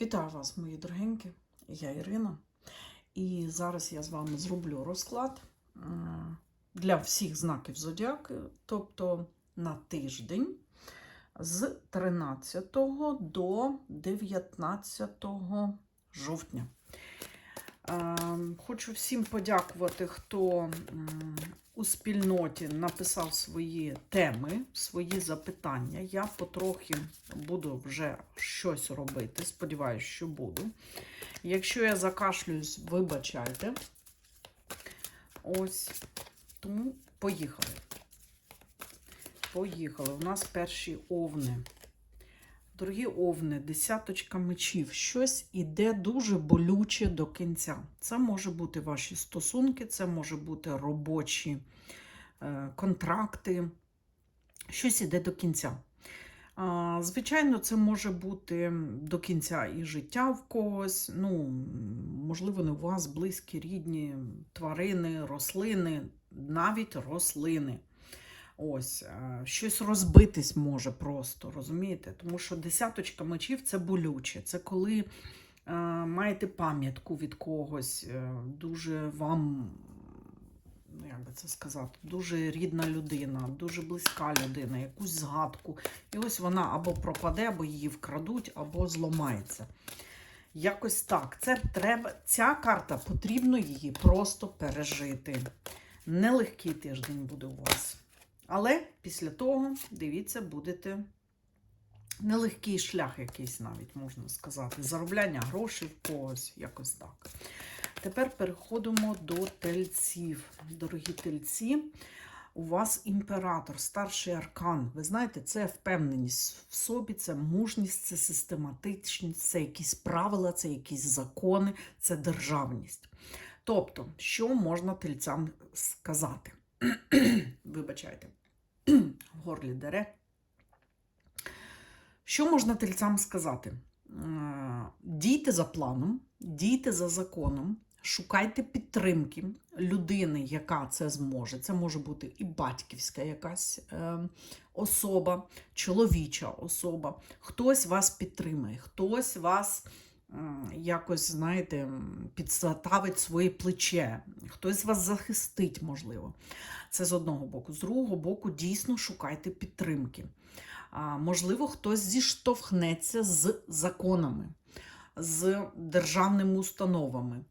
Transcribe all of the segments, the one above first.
Вітаю вас, мої дорогенькі. Я Ірина. І зараз я з вами зроблю розклад для всіх знаків зодіаки, тобто на тиждень з 13 до 19 жовтня. Е, Хочу всім подякувати, хто у спільноті написав свої теми, свої запитання. Я потрохи буду вже щось робити. Сподіваюсь, що буду. Якщо я закашлююсь, вибачайте. Ось. Тому поїхали. Поїхали. У нас перші овни. Дорогі овни, десяточка мечів. Щось іде дуже болюче до кінця. Це може бути ваші стосунки, це може бути робочі е, контракти. Щось іде до кінця. Звичайно, це може бути до кінця і життя в когось. Ну, можливо, не у вас близькі, рідні тварини, рослини, навіть рослини. Ось, е, щось розбитись може просто, розумієте? Тому що десяточка мечів це болюче. Це коли е, маєте пам'ятку від когось, е, дуже вам, ну, як би це сказати, дуже рідна людина, дуже близька людина, якусь згадку. І ось вона або пропаде, або її вкрадуть, або зламається. Якось так. Це треба, Ця карта потрібно її просто пережити. Нелегкий тиждень буде у вас. Але після того, дивіться, будете нелегкий шлях якийсь навіть, можна сказати. Заробляння грошей в когось, якось так. Тепер переходимо до тельців. Дорогі тельці, у вас імператор, старший аркан. Ви знаєте, це впевненість в собі, це мужність, це систематичність, це якісь правила, це якісь закони, це державність. Тобто, що можна тельцям сказати? Вибачайте, в горлі дере. Що можна тельцям сказати? Дійте за планом, дійте за законом, шукайте підтримки людини, яка це зможе. Це може бути і батьківська якась е, особа, чоловіча особа. Хтось вас підтримає, хтось вас якось, знаєте, м, підставить своє плече, хтось вас захистить, можливо. Це з одного боку. З другого боку, дійсно шукайте підтримки. Можливо, хтось зіштовхнеться з законами, з державними установами.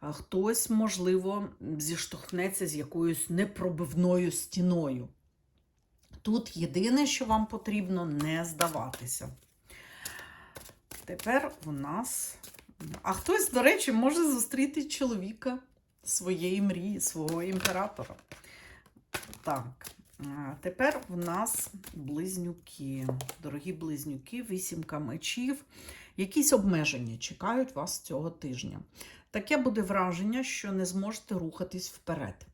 Хтось, можливо, зіштовхнеться з якоюсь непробивною стіною. Тут єдине, що вам потрібно, не здаватися. Тепер у нас. А хтось, до речі, може зустріти чоловіка своєї мрії, свого імператора. Так, тепер в нас близнюки. Дорогі близнюки, вісімка мечів. Якісь обмеження чекають вас цього тижня. Таке буде враження, що не зможете рухатись вперед.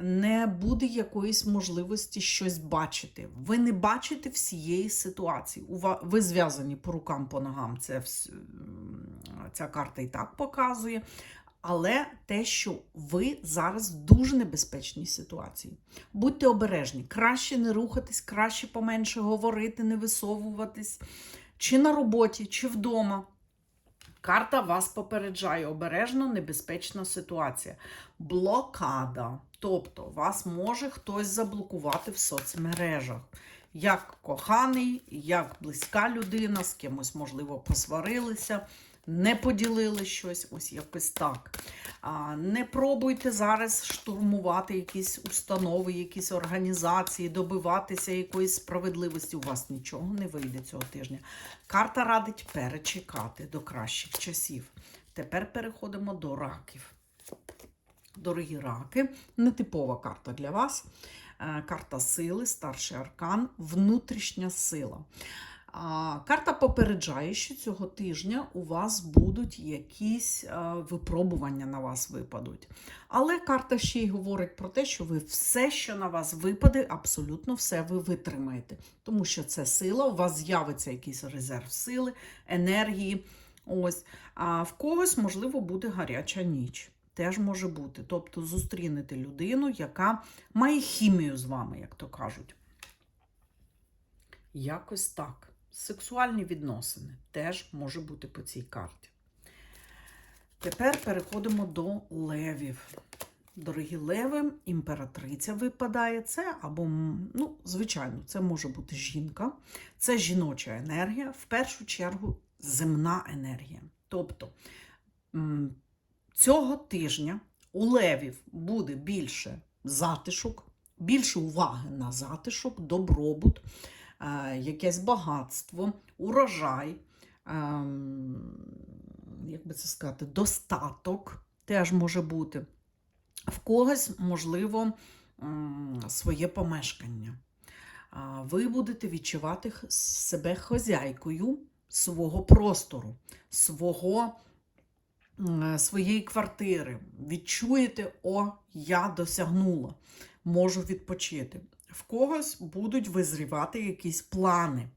Не буде якоїсь можливості щось бачити. Ви не бачите всієї ситуації. Ви зв'язані по рукам, по ногам. Це ця карта і так показує. Але те, що ви зараз в дуже небезпечній ситуації. Будьте обережні, краще не рухатись, краще поменше говорити, не висовуватись, чи на роботі, чи вдома. Карта вас попереджає обережно небезпечна ситуація. Блокада. Тобто вас може хтось заблокувати в соцмережах. Як коханий, як близька людина, з кимось, можливо, посварилися, не поділили щось, ось якось так. Не пробуйте зараз штурмувати якісь установи, якісь організації, добиватися якоїсь справедливості. У вас нічого не вийде цього тижня. Карта радить перечекати до кращих часів. Тепер переходимо до раків. Дорогі раки, нетипова карта для вас. Е, Карта сили, старший аркан, внутрішня сила. Карта попереджає, що цього тижня у вас будуть якісь е, випробування на вас випадуть. Але карта ще й говорить про те, що ви все, що на вас випаде, абсолютно все ви витримаєте. Тому що це сила, у вас з'явиться якийсь резерв сили, енергії. Ось. А в когось, можливо, буде гаряча ніч. Теж може бути. Тобто зустрінете людину, яка має хімію з вами, як то кажуть. Якось так. Сексуальні відносини теж може бути по цій карті. Тепер переходимо до левів. Дорогі леви, імператриця випадає це, або, ну, звичайно, це може бути жінка, це жіноча енергія, в першу чергу земна енергія. Тобто цього тижня у левів буде більше затишок, більше уваги на затишок, добробут, якесь багатство, урожай, ем, як би це сказати, достаток теж може бути. В когось, можливо, своє помешкання. Ви будете відчувати себе хозяйкою свого простору, свого, своєї квартири. Відчуєте, о, я досягнула, можу відпочити. В когось будуть визрівати якісь плани,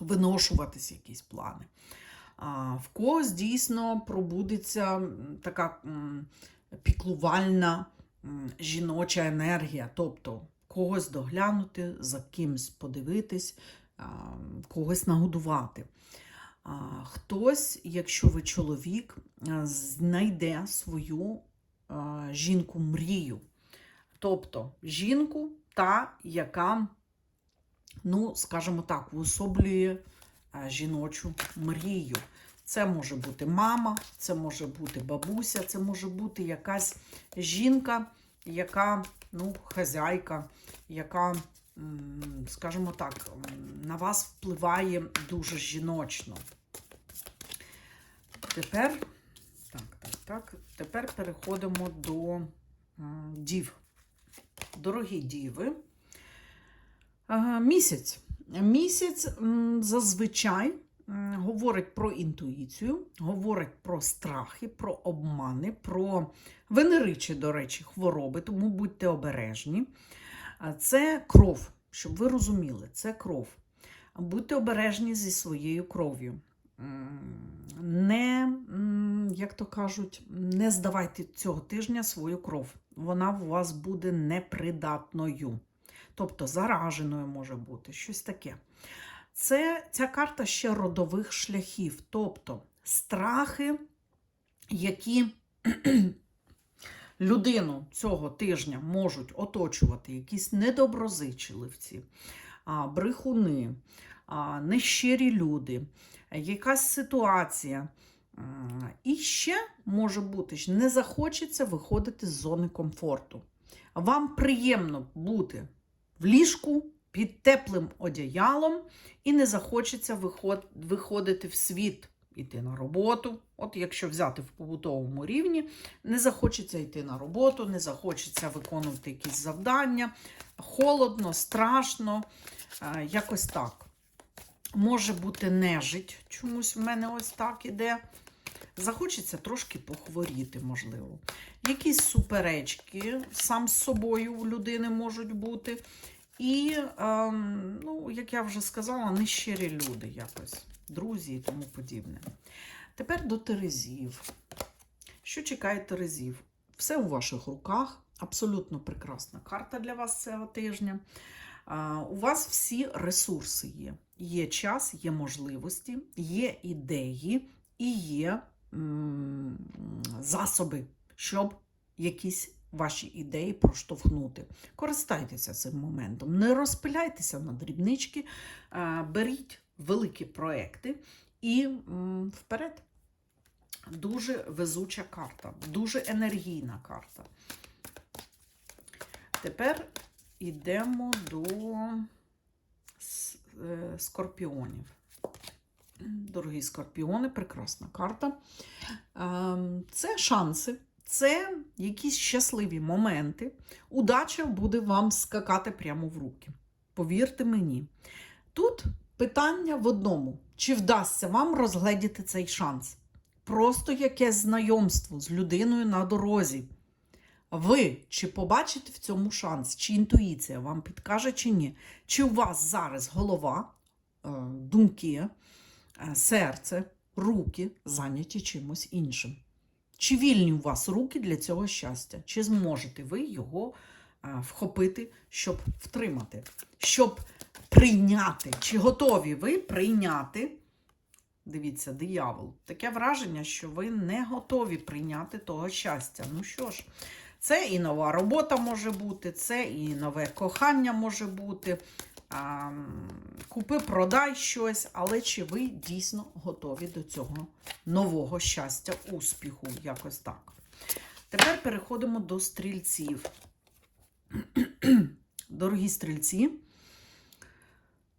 виношуватись якісь плани. В когось дійсно пробудеться така піклувальна жіноча енергія, тобто когось доглянути, за кимсь подивитись, когось нагодувати. Хтось, якщо ви чоловік, знайде свою жінку мрію. Тобто жінку, та, яка, ну, скажімо так, уособлює жіночу мрію. Це може бути мама, це може бути бабуся, це може бути якась жінка, яка ну, хазяйка, яка, скажімо так, на вас впливає дуже жіночно. Тепер, так, так, так, тепер переходимо до дів. Дорогі діви, місяць. Місяць зазвичай говорить про інтуїцію, говорить про страхи, про обмани, про венеричі, до речі, хвороби, тому будьте обережні. Це кров, щоб ви розуміли, це кров. Будьте обережні зі своєю кров'ю. Не, як то кажуть, не здавайте цього тижня свою кров. Вона у вас буде непридатною. Тобто зараженою може бути, щось таке. Це ця карта ще родових шляхів, тобто страхи, які людину цього тижня можуть оточувати якісь недоброзичливці, брехуни, нещирі люди, якась ситуація. І ще може бути, що не захочеться виходити з зони комфорту. Вам приємно бути в ліжку під теплим одіялом і не захочеться виходити в світ, іти на роботу. От якщо взяти в побутовому рівні, не захочеться йти на роботу, не захочеться виконувати якісь завдання. Холодно, страшно, е, якось так. Може бути нежить, чомусь в мене ось так іде. Захочеться трошки похворіти, можливо. Якісь суперечки сам з собою у людини можуть бути. І, ем, ну, як я вже сказала, нещирі люди якось, друзі і тому подібне. Тепер до Терезів. Що чекає Терезів? Все у ваших руках. Абсолютно прекрасна карта для вас цього тижня. У вас всі ресурси є. Є час, є можливості, є ідеї і є засоби, щоб якісь ваші ідеї проштовхнути. Користайтеся цим моментом. Не розпиляйтеся на дрібнички, беріть великі проекти і вперед. Дуже везуча карта, дуже енергійна карта. Тепер йдемо до е, скорпіонів. Дорогі скорпіони, прекрасна карта. Ем, Це шанси, це якісь щасливі моменти. Удача буде вам скакати прямо в руки. Повірте мені. Тут питання в одному: чи вдасться вам розгледіти цей шанс? Просто якесь знайомство з людиною на дорозі. Ви чи побачите в цьому шанс, чи інтуїція вам підкаже, чи ні? Чи у вас зараз голова, е, думки, серце, руки зайняті чимось іншим? Чи вільні у вас руки для цього щастя? Чи зможете ви його вхопити, щоб втримати, щоб прийняти. Чи готові ви прийняти? Дивіться, диявол. Таке враження, що ви не готові прийняти того щастя. Ну що ж, це і нова робота може бути, це і нове кохання може бути. А, купи, продай щось, але чи ви дійсно готові до цього нового щастя, успіху, якось так. Тепер переходимо до стрільців. Дорогі стрільці,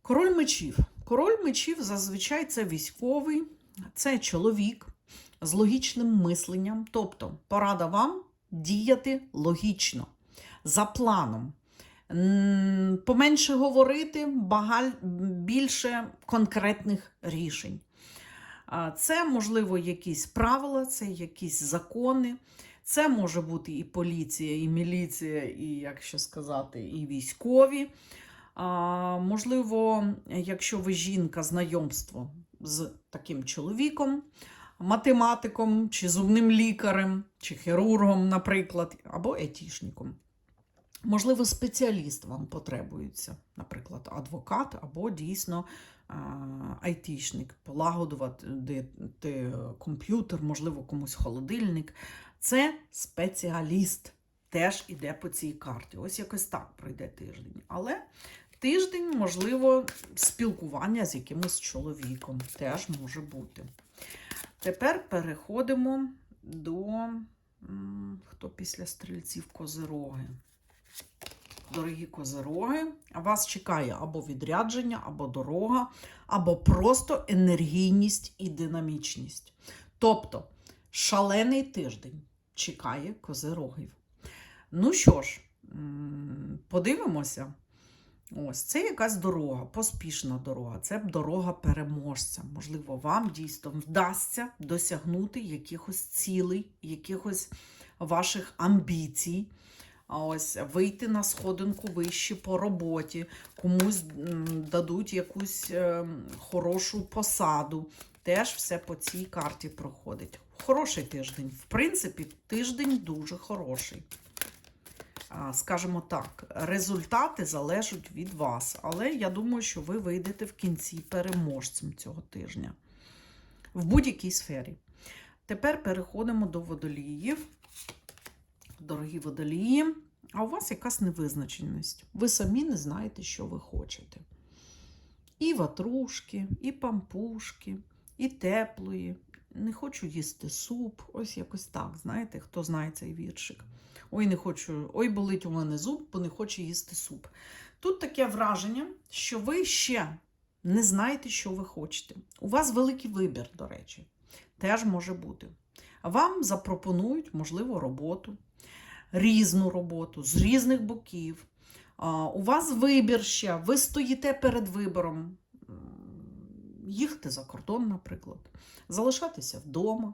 король мечів. Король мечів зазвичай це військовий, це чоловік з логічним мисленням. Тобто, порада вам діяти логічно, за планом. Поменше говорити, більше конкретних рішень. Це, можливо, якісь правила, це якісь закони. Це може бути і поліція, і міліція, і, як ще сказати, і військові. Можливо, якщо ви жінка, знайомство з таким чоловіком, математиком, чи зубним лікарем, чи хірургом, наприклад, або етішником. Можливо, спеціаліст вам потребується, наприклад, адвокат або дійсно айтішник, полагодувати комп'ютер, можливо, комусь холодильник. Це спеціаліст. Теж іде по цій карті. Ось якось так пройде тиждень. Але тиждень, можливо, спілкування з якимось чоловіком теж може бути. Тепер переходимо до хто після стрільців козироги. Дорогі козироги, вас чекає або відрядження, або дорога, або просто енергійність і динамічність. Тобто шалений тиждень чекає козирогів. Ну що ж, подивимося. Ось це якась дорога, поспішна дорога. Це дорога переможця. Можливо, вам дійсно вдасться досягнути якихось цілей, якихось ваших амбіцій. Ось вийти на сходинку вище по роботі, комусь дадуть якусь ем, хорошу посаду. Теж все по цій карті проходить. Хороший тиждень. В принципі, тиждень дуже хороший. Скажімо так, результати залежать від вас, але я думаю, що ви вийдете в кінці переможцем цього тижня в будь-якій сфері. Тепер переходимо до водоліїв. Дорогі водолії, а у вас якась невизначеність. Ви самі не знаєте, що ви хочете. І ватрушки, і пампушки, і теплої. Не хочу їсти суп. Ось якось так. Знаєте, хто знає цей віршик. Ой, не хочу, ой, болить у мене зуб, бо не хочу їсти суп. Тут таке враження, що ви ще не знаєте, що ви хочете. У вас великий вибір, до речі, теж може бути. Вам запропонують, можливо, роботу, різну роботу з різних боків. У вас вибір ще, ви стоїте перед вибором. Їхати за кордон, наприклад, залишатися вдома,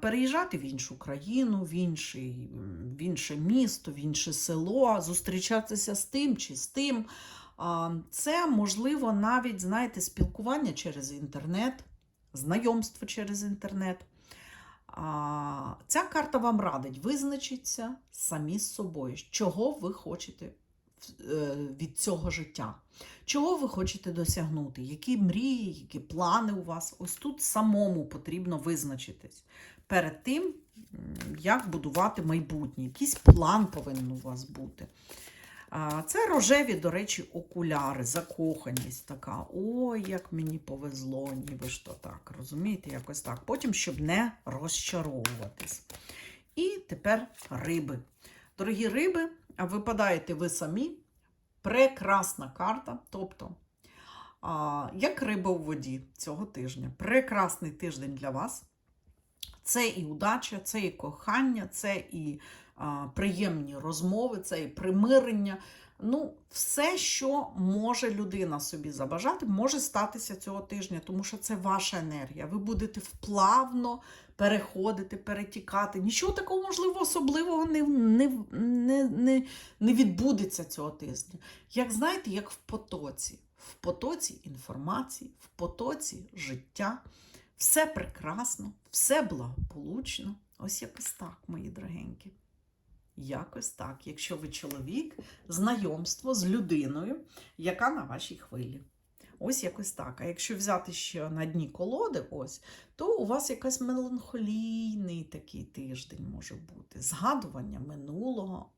переїжджати в іншу країну, в, інший, в інше місто, в інше село, зустрічатися з тим чи з тим. Це можливо навіть, знаєте, спілкування через інтернет, знайомство через інтернет. Ця карта вам радить визначитися самі з собою, чого ви хочете від цього життя, чого ви хочете досягнути, які мрії, які плани у вас. Ось тут самому потрібно визначитись перед тим, як будувати майбутнє. Якийсь план повинен у вас бути. Це рожеві, до речі, окуляри, закоханість така. Ой, як мені повезло, ніби ж то так. Розумієте, якось так. Потім, щоб не розчаровуватись. І тепер риби. Дорогі риби, випадаєте ви самі. Прекрасна карта. Тобто, як риба у воді цього тижня. Прекрасний тиждень для вас. Це і удача, це і кохання, це і приємні розмови, це і примирення. Ну, все, що може людина собі забажати, може статися цього тижня, тому що це ваша енергія. Ви будете вплавно переходити, перетікати. Нічого такого, можливо, особливого не, не, не, не, не відбудеться цього тижня. Як знаєте, як в потоці. В потоці інформації, в потоці життя. Все прекрасно, все благополучно. Ось якось так, мої дорогенькі. Якось так. Якщо ви чоловік, знайомство з людиною, яка на вашій хвилі. Ось якось так. А якщо взяти ще на дні колоди, ось, то у вас якась меланхолійний такий тиждень може бути. Згадування минулого,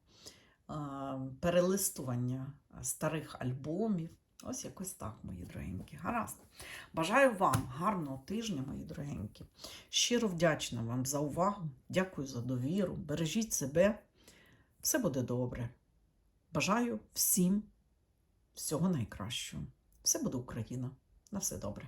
перелистування старих альбомів. Ось якось так, мої дорогенькі. Гаразд. Бажаю вам гарного тижня, мої дорогенькі. Щиро вдячна вам за увагу. Дякую за довіру. Бережіть себе. Все буде добре. Бажаю всім всього найкращого. Все буде Україна. На все добре.